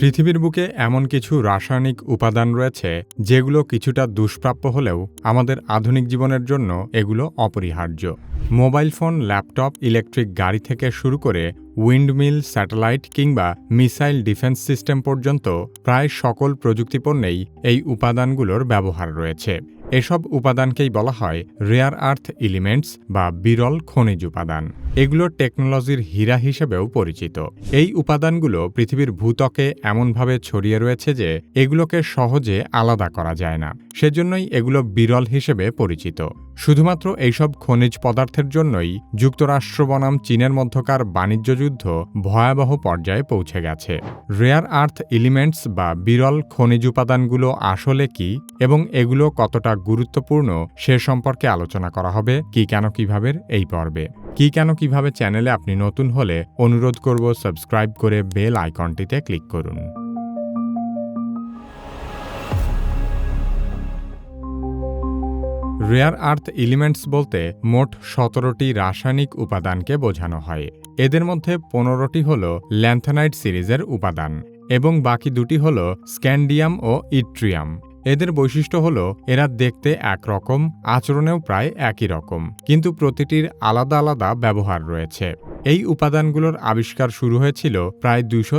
পৃথিবীর বুকে এমন কিছু রাসায়নিক উপাদান রয়েছে যেগুলো কিছুটা দুষ্প্রাপ্য হলেও আমাদের আধুনিক জীবনের জন্য এগুলো অপরিহার্য। মোবাইল ফোন, ল্যাপটপ, ইলেকট্রিক গাড়ি থেকে শুরু করে উইন্ডমিল, স্যাটেলাইট কিংবা মিসাইল ডিফেন্স সিস্টেম পর্যন্ত প্রায় সকল প্রযুক্তিপণ্যেই এই উপাদানগুলোর ব্যবহার রয়েছে। এসব উপাদানকেই বলা হয় রেয়ার আর্থ এলিমেন্টস বা বিরল খনিজ উপাদান। এগুলো টেকনোলজির হীরা হিসেবেও পরিচিত। এই উপাদানগুলো পৃথিবীর ভূত্বকে এমনভাবে ছড়িয়ে রয়েছে যে এগুলোকে সহজে আলাদা করা যায় না। সেজন্যই এগুলো বিরল হিসেবে পরিচিত। শুধুমাত্র এইসব খনিজ পদার্থের জন্যই যুক্তরাষ্ট্র বনাম চীনের মধ্যকার বাণিজ্য যুদ্ধ ভয়াবহ পর্যায়ে পৌঁছে গেছে। রেয়ার আর্থ এলিমেন্টস বা বিরল খনিজ উপাদানগুলো আসলে কি এবং এগুলো কতটা গুরুত্বপূর্ণ সে সম্পর্কে আলোচনা করা হবে কি কেন কীভাবে এই পর্বে। কি কেন কীভাবে চ্যানেলে আপনি নতুন হলে অনুরোধ করব সাবস্ক্রাইব করে বেল আইকনটিতে ক্লিক করুন। রেয়ার আর্থ এলিমেন্টস বলতে মোট সতেরোটি রাসায়নিক উপাদানকে বোঝানো হয়। এদের মধ্যে পনেরোটি হল ল্যান্থানাইট সিরিজের উপাদান এবং বাকি দুটি হল স্ক্যান্ডিয়াম ও ইট্রিয়াম। এদের বৈশিষ্ট্য হল, এরা দেখতে একরকম, আচরণেও প্রায় একই রকম, কিন্তু প্রতিটির আলাদা আলাদা ব্যবহার রয়েছে। এই উপাদানগুলোর আবিষ্কার শুরু হয়েছিল প্রায় দুশো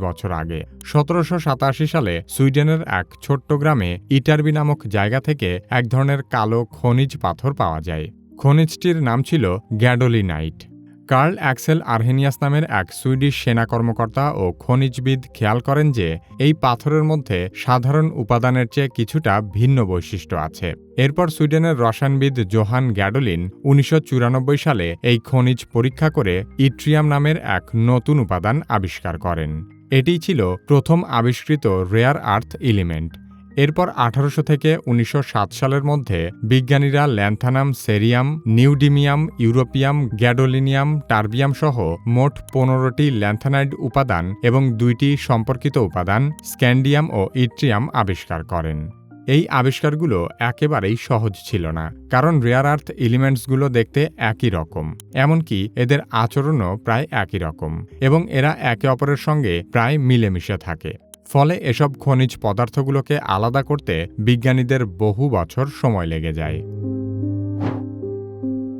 বছর আগে। সতেরোশো সাতাশি সালে সুইডেনের এক ছোট্ট গ্রামে ইটারবি নামক জায়গা থেকে এক ধরনের কালো খনিজ পাথর পাওয়া যায়। খনিজটির নাম ছিল গ্যাডোলিনাইট। কার্ল অ্যাক্সেল আরহেনিয়াস নামের এক সুইডিশ সেনা কর্মকর্তা ও খনিজবিদ খেয়াল করেন যে, এই পাথরের মধ্যে সাধারণ উপাদানের চেয়ে কিছুটা ভিন্ন বৈশিষ্ট্য আছে। এরপর সুইডেনের রসায়নবিদ জোহান গ্যাডোলিন উনিশশো চুরানব্বই সালে এই খনিজ পরীক্ষা করে ইট্রিয়াম নামের এক নতুন উপাদান আবিষ্কার করেন। এটিই ছিল প্রথম আবিষ্কৃত রেয়ার আর্থ এলিমেন্ট এরপর আঠারোশো থেকে উনিশশো সাত সালের মধ্যে বিজ্ঞানীরা lanthanum, cerium, neodymium, europium, gadolinium, terbium সহ মোট পনেরোটি ল্যান্থানাইড উপাদান এবং দুইটি সম্পর্কিত উপাদান, স্ক্যান্ডিয়াম ও ইট্রিয়াম আবিষ্কার করেন। এই আবিষ্কারগুলো একেবারেই সহজ ছিল না, কারণ রেয়ার আর্থ এলিমেন্টসগুলো দেখতে একই রকম, এমনকি এদের আচরণও প্রায় একই রকম, এবং এরা একে অপরের সঙ্গে প্রায় মিলেমিশে থাকে। ফলে এসব খনিজ পদার্থগুলোকে আলাদা করতে বিজ্ঞানীদের বহু বছর সময় লেগে যায়।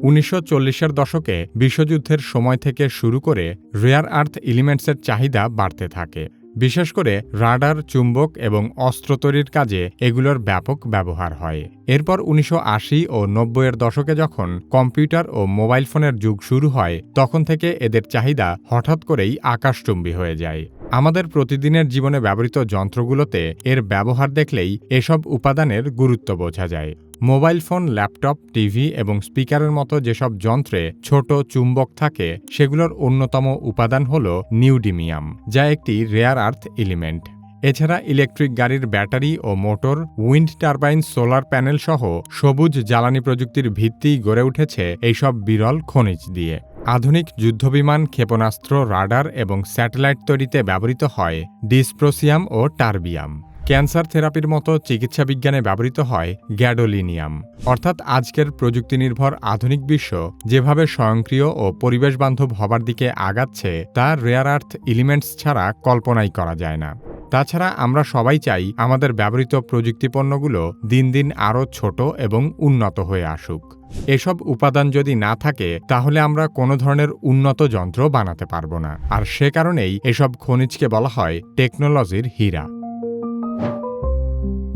উনিশশো চল্লিশের দশকে বিশ্বযুদ্ধের সময় থেকে শুরু করে রেয়ার আর্থ এলিমেন্টসের চাহিদা বাড়তে থাকে। বিশেষ করে রাডার, চুম্বক এবং অস্ত্র তৈরির কাজে এগুলোর ব্যাপক ব্যবহার হয়। এরপর উনিশশো আশি ও নব্বইয়ের দশকে যখন কম্পিউটার ও মোবাইল ফোনের যুগ শুরু হয়, তখন থেকে এদের চাহিদা হঠাৎ করেই আকাশচুম্বী হয়ে যায়। আমাদের প্রতিদিনের জীবনে ব্যবহৃত যন্ত্রগুলোতে এর ব্যবহার দেখলেই এসব উপাদানের গুরুত্ব বোঝা যায়। মোবাইল ফোন, ল্যাপটপ, টিভি এবং স্পিকারের মতো যেসব যন্ত্রে ছোট চুম্বক থাকে, সেগুলোর অন্যতম উপাদান হল নিউডিমিয়াম, যা একটি রেয়ার আর্থ এলিমেন্ট এছাড়া ইলেকট্রিক গাড়ির ব্যাটারি ও motor wind turbine solar panel সহ সবুজ জ্বালানি প্রযুক্তির ভিত্তি গড়ে উঠেছে এইসব বিরল খনিজ দিয়ে। আধুনিক যুদ্ধবিমান ক্ষেপণাস্ত্র, রাডার এবং স্যাটেলাইট তৈরিতে ব্যবহৃত হয় ডিসপ্রোসিয়াম ও টার্বিয়াম। ক্যান্সার থেরাপির মতো চিকিৎসা বিজ্ঞানে ব্যবহৃত হয় গ্যাডোলিনিয়াম। অর্থাৎ আজকের প্রযুক্তি নির্ভর আধুনিক বিশ্ব যেভাবে স্বয়ংক্রিয় ও পরিবেশবান্ধব হবার দিকে আগাচ্ছে, তা রেয়ার আর্থ এলিমেন্টস ছাড়া কল্পনাই করা যায় না। তাছাড়া আমরা সবাই চাই আমাদের ব্যবহৃত প্রযুক্তিপণ্যগুলো দিন দিন আরও ছোট এবং উন্নত হয়ে আসুক। এসব উপাদান যদি না থাকে, তাহলে আমরা কোনো ধরনের উন্নত যন্ত্র বানাতে পারব না। আর সে কারণেই এসব খনিজকে বলা হয় টেকনোলজির হীরা।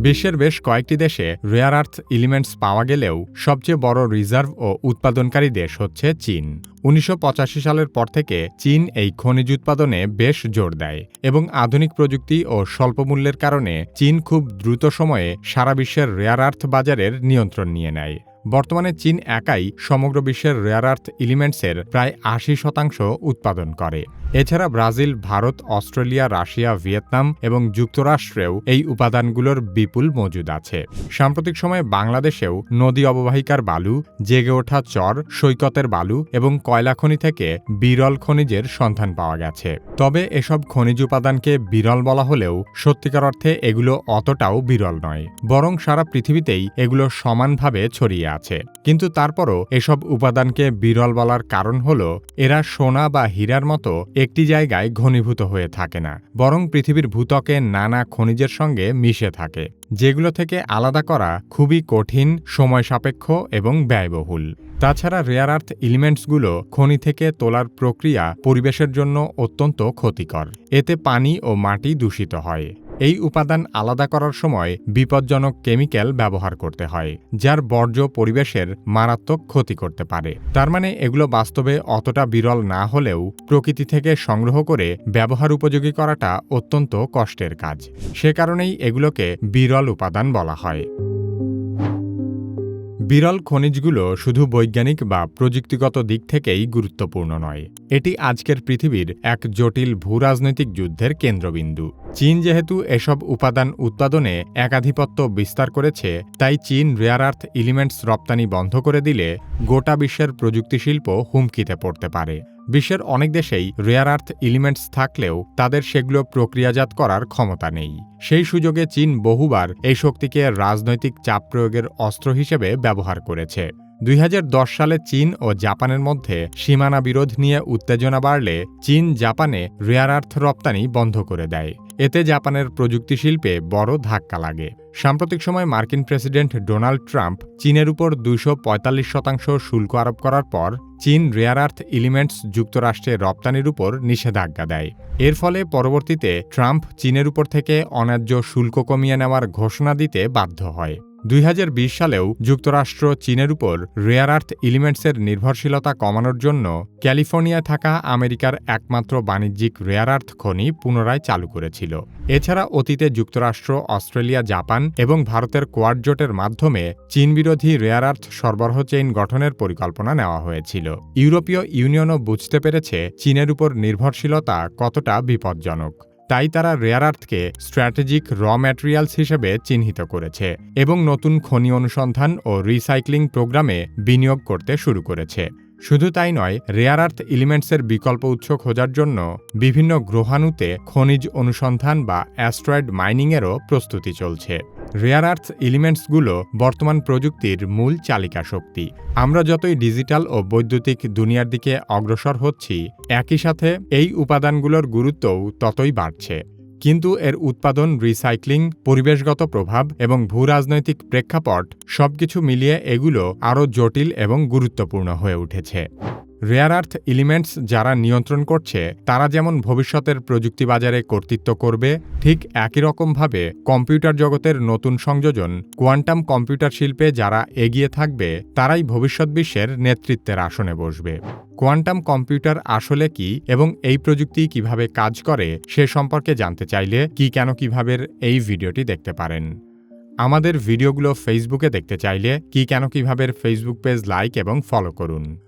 বিশ্বের বেশ কয়েকটি দেশে রেয়ার আর্থ এলিমেন্টস পাওয়া গেলেও সবচেয়ে বড় রিজার্ভ ও উৎপাদনকারী দেশ হচ্ছে চীন। উনিশশো পঁচাশি সালের পর থেকে চীন এই খনিজ উৎপাদনে বেশ জোর দেয় এবং আধুনিক প্রযুক্তি ও স্বল্প মূল্যের কারণে চীন খুব দ্রুত সময়ে সারা বিশ্বের রেয়ার আর্থ বাজারের নিয়ন্ত্রণ নিয়ে নেয়। বর্তমানে চীন একাই সমগ্র বিশ্বের রেয়ার আর্থ এলিমেন্টসের প্রায় আশি শতাংশ উৎপাদন করে। এছাড়া Brazil, Bharat, Australia, Russia, Vietnam এবং যুক্তরাষ্ট্রেও এই উপাদানগুলোর বিপুল মজুদ আছে। সাম্প্রতিক সময়ে বাংলাদেশেও নদী অববাহিকার বালু, জেগে ওঠা চর, সৈকতের বালু এবং কয়লা খনি থেকে বিরল খনিজের সন্ধান পাওয়া গেছে। তবে এসব খনিজ উপাদানকে বিরল বলা হলেও সত্যিকার অর্থে এগুলো অতটাও বিরল নয়। বরং সারা পৃথিবীতেই এগুলো সমানভাবে ছড়িয়ে আছে। কিন্তু তারপরও এসব উপাদানকে বিরল বলার কারণ হল, এরা সোনা বা হীরার মতো একটি জায়গায় ঘনীভূত হয়ে থাকে না, বরং পৃথিবীর ভূতকে নানা খনিজের সঙ্গে মিশে থাকে, যেগুলো থেকে আলাদা করা খুবই কঠিন সময় সাপেক্ষ এবং ব্যয়বহুল। তাছাড়া রেয়ার আর্থ এলিমেন্টসগুলো খনি থেকে তোলার প্রক্রিয়া পরিবেশের জন্য অত্যন্ত ক্ষতিকর। এতে পানি ও মাটি দূষিত হয়। এই উপাদান আলাদা করার সময় বিপজ্জনক কেমিক্যাল ব্যবহার করতে হয়, যার বর্জ্য পরিবেশের মারাত্মক ক্ষতি করতে পারে। তার মানে এগুলো বাস্তবে অতটা বিরল না হলেও প্রকৃতি থেকে সংগ্রহ করে ব্যবহার উপযোগী করাটা অত্যন্ত কষ্টের কাজ। সে কারণেই এগুলোকে বিরল উপাদান বলা হয়। বিরল খনিজগুলো শুধু বৈজ্ঞানিক বা প্রযুক্তিগত দিক থেকেই গুরুত্বপূর্ণ নয়। এটি আজকের পৃথিবীর এক জটিল ভূরাজনৈতিক যুদ্ধের কেন্দ্রবিন্দু। চীন যেহেতু এসব উপাদান উৎপাদনে একাধিপত্য বিস্তার করেছে, তাই চীন রেয়ার আর্থ এলিমেন্টস রপ্তানি বন্ধ করে দিলে গোটা বিশ্বের প্রযুক্তি শিল্প হুমকিতে পড়তে পারে। বিশ্বের অনেক দেশেই রেয়ার আর্থ এলিমেন্টস থাকলেও তাদের সেগুলো প্রক্রিয়াজাত করার ক্ষমতা নেই। সেই সুযোগে চীন বহুবার এই শক্তিকে রাজনৈতিক চাপ প্রয়োগের অস্ত্র হিসেবে ব্যবহার করেছে। দুই হাজার দশ সালে চীন ও জাপানের মধ্যে সীমানা বিরোধ নিয়ে উত্তেজনা বাড়লে চীন জাপানে রেয়ার আর্থ রপ্তানি বন্ধ করে দেয়। এতে জাপানের প্রযুক্তি শিল্পে বড় ধাক্কা লাগে। সাম্প্রতিক সময় মার্কিন প্রেসিডেন্ট ডোনাল্ড ট্রাম্প চীনের উপর দুইশো পঁয়তাল্লিশ শতাংশ শুল্ক আরোপ করার পর চীন রেয়ার আর্থ এলিমেন্টস যুক্তরাষ্ট্রে রপ্তানির উপর নিষেধাজ্ঞা দেয়। এর ফলে পরবর্তীতে ট্রাম্প চীনের উপর থেকে অন্যায্য শুল্ক কমিয়ে নেওয়ার ঘোষণা দিতে বাধ্য হয়। দুই হাজার বিশ সালেও যুক্তরাষ্ট্র চীনের উপর রেয়ার আর্থ এলিমেন্টসের নির্ভরশীলতা কমানোর জন্য ক্যালিফোর্নিয়ায় থাকা আমেরিকার একমাত্র বাণিজ্যিক রেয়ার আর্থ খনি পুনরায় চালু করেছিল। এছাড়া অতীতে যুক্তরাষ্ট্র, অস্ট্রেলিয়া, জাপান এবং ভারতের কোয়াড জোটের মাধ্যমে চীন বিরোধী রেয়ার আর্থ সরবরাহ চেইন গঠনের পরিকল্পনা নেওয়া হয়েছিল। ইউরোপীয় ইউনিয়নও বুঝতে পেরেছে চীনের উপর নির্ভরশীলতা কতটা বিপজ্জনক। তাই তারা রেয়ার আর্থকে স্ট্র্যাটেজিক র ম্যাটেরিয়ালস হিসেবে চিহ্নিত করেছে এবং নতুন খনি অনুসন্ধান ও রিসাইক্লিং প্রোগ্রামে বিনিয়োগ করতে শুরু করেছে। শুধু তাই নয় রেয়ার আর্থ এলিমেন্টসের বিকল্প উৎস খোঁজার জন্য বিভিন্ন গ্রহাণুতে খনিজ অনুসন্ধান বা অ্যাস্ট্রয়েড মাইনিংয়েরও প্রস্তুতি চলছে। রেয়ার আর্থ এলিমেন্টসগুলো বর্তমান প্রযুক্তির মূল চালিকা শক্তি। আমরা যতই ডিজিটাল ও বৈদ্যুতিক দুনিয়ার দিকে অগ্রসর হচ্ছি, একই সাথে এই উপাদানগুলোর গুরুত্বও ততই বাড়ছে। কিন্তু এর উৎপাদন রিসাইক্লিং পরিবেশগত প্রভাব এবং ভূরাজনৈতিক প্রেক্ষাপট সবকিছু মিলিয়ে এগুলো আরও জটিল এবং গুরুত্বপূর্ণ হয়ে উঠেছে। রেয়ার আর্থ এলিমেন্টস যারা নিয়ন্ত্রণ করছে, তারা যেমন ভবিষ্যতের প্রযুক্তি বাজারে কর্তৃত্ব করবে, ঠিক একই রকমভাবে কম্পিউটার জগতের নতুন সংযোজন, কোয়ান্টাম কম্পিউটার শিল্পে যারা এগিয়ে থাকবে, তারাই ভবিষ্যৎ বিশ্বের নেতৃত্বের আসনে বসবে। কোয়ান্টাম কম্পিউটার আসলে কি এবং এই প্রযুক্তি কীভাবে কাজ করে, সে সম্পর্কে জানতে চাইলে কি কেন কীভাবে এই ভিডিওটি দেখতে পারেন। আমাদের ভিডিওগুলো ফেসবুকে দেখতে চাইলে কি কেন কীভাবে ফেসবুক পেজ লাইক এবং ফলো করুন।